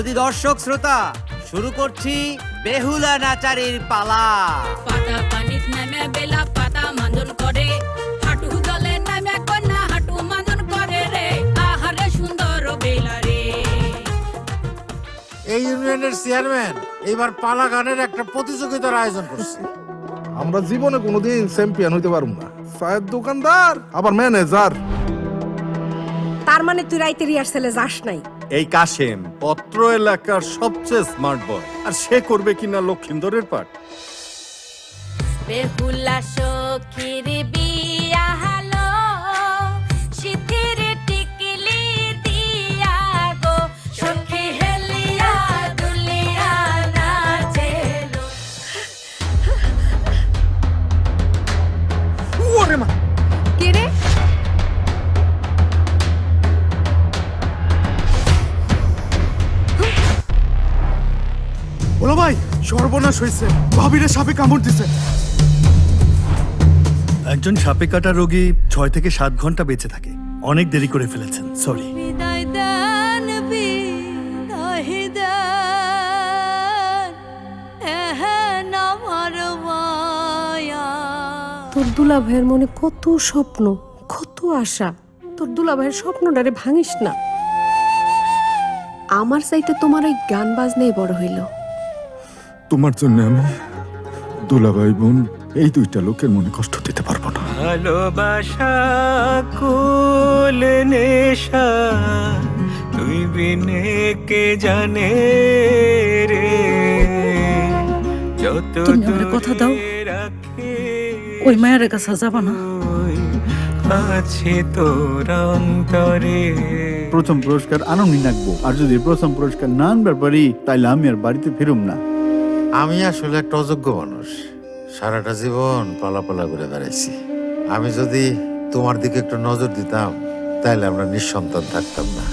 শুধু দর্শক শ্রোতা শুরু করছি বেহুলা নাচারির পালা। পাতা পানিত নামে বেলা পাতা মান্দন করে হাঁটু জলে নামে কন্যা হাঁটু মান্দন করে রে আহারে সুন্দর বেলা রে। এই ইউনিয়নের চেয়ারম্যান এবার পালা গানের একটা প্রতিযোগিতার আয়োজন করছে। আমরা জীবনে কোনোদিন চ্যাম্পিয়ন হইতে পারব না। চায়ের দোকানদার আবার ম্যানেজার। তার মানে তুই রাইতে রিহার্সেলে যাস নাই? এই কাশেম, পত্র এলাকার সবচেয়ে স্মার্ট বয় আর সে করবে কিনা লক্ষিন্দরের পাঠ? বেহুলা সখীর বলো ভাই সর্বনাশ হয়েছে ভাবিরে সাপে কামড় দিছে। একজন সাপে কাটা রোগী ছয় থেকে সাত ঘণ্টা বেঁচে থাকে। অনেক দেরি করে ফেলেছেন সরি তোর দুলা ভাইয়ের মনে কত স্বপ্ন কত আশা। তোর দুলা ভাইয়ের স্বপ্নটারে ভাঙিস না। আমার চাইতে তোমার ওই গান বাজনেই বড় হইল। তোমার জন্য আমি দুলাভাই বোন এই দুইটা লোকের মনে কষ্ট দিতে পারব না। ভালোবাসা কুল নেশা তুই বিনে কে জানে রে? যত তুমি আমারে কথা দাও। রাখে ওই মায়ের কাছে যাবা না। আছে তোর অন্তরে। প্রথম পুরস্কার আনন্দ রাখব আর যদি প্রথম পুরস্কার না আনবার পারি তাইলে আমি আর বাড়িতে ফিরুম না। আমি আসলে একটা অযোগ্য মানুষ। সারাটা জীবন পালাপালা করে বেড়াইছি আমি যদি তোমার দিকে একটু নজর দিতাম তাহলে আমরা নিঃসন্তান থাকতাম না।